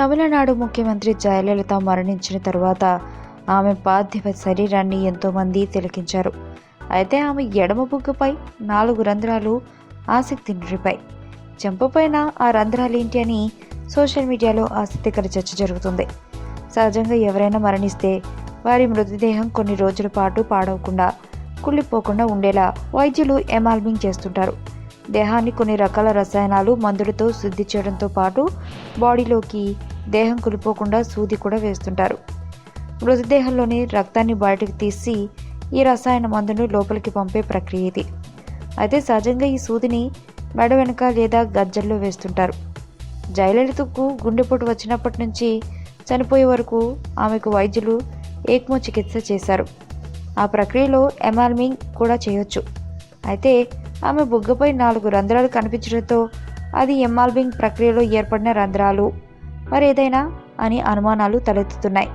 తమిళనాడు ముఖ్యమంత్రి జయలలిత మరణించిన తర్వాత ఆమె పార్థివ శరీరాన్ని ఎంతోమంది తిలకించారు. అయితే ఆమె ఎడమ బుగ్గపై నాలుగు రంధ్రాలు ఆసక్తి నిలిపాయి చెంపపైన ఆ రంధ్రాలేంటి అని సోషల్ మీడియాలో ఆసక్తికర చర్చ జరుగుతుంది. సహజంగా ఎవరైనా మరణిస్తే వారి మృతదేహం కొన్ని రోజుల పాటు పాడవకుండా కుళ్ళిపోకుండా ఉండేలా వైద్యులు ఎమాల్మింగ్ చేస్తుంటారు. దేహాన్ని కొన్ని రకాల రసాయనాలు మందులతో శుద్ధి చేయడంతో పాటు బాడీలోకి దేహం కులిపోకుండా సూది కూడా వేస్తుంటారు. మృతదేహంలోని రక్తాన్ని బయటకు తీసి ఈ రసాయన మందును లోపలికి పంపే ప్రక్రియ ఇది. అయితే సహజంగా ఈ సూదిని మెడ వెనుక లేదా గజ్జల్లో వేస్తుంటారు. జయలలితకు గుండెపోటు వచ్చినప్పటి నుంచి చనిపోయే వరకు ఆమెకు వైద్యులు ఏక్మో చికిత్స చేశారు. ఆ ప్రక్రియలో ఎమాల్మింగ్ కూడా చేయొచ్చు. అయితే ఆమె బుగ్గపై నాలుగు రంధ్రాలు కనిపించడంతో అది ఎమాల్మింగ్ ప్రక్రియలో ఏర్పడిన రంధ్రాలు. మరేదైనా అని అనుమానాలు తలెత్తుతున్నాయి.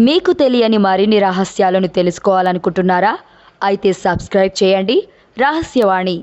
మీకు తెలియని మరిన్ని రహస్యాలను తెలుసుకోవాలనుకుంటున్నారా? అయితే సబ్స్క్రైబ్ చేయండి. రహస్యవాణి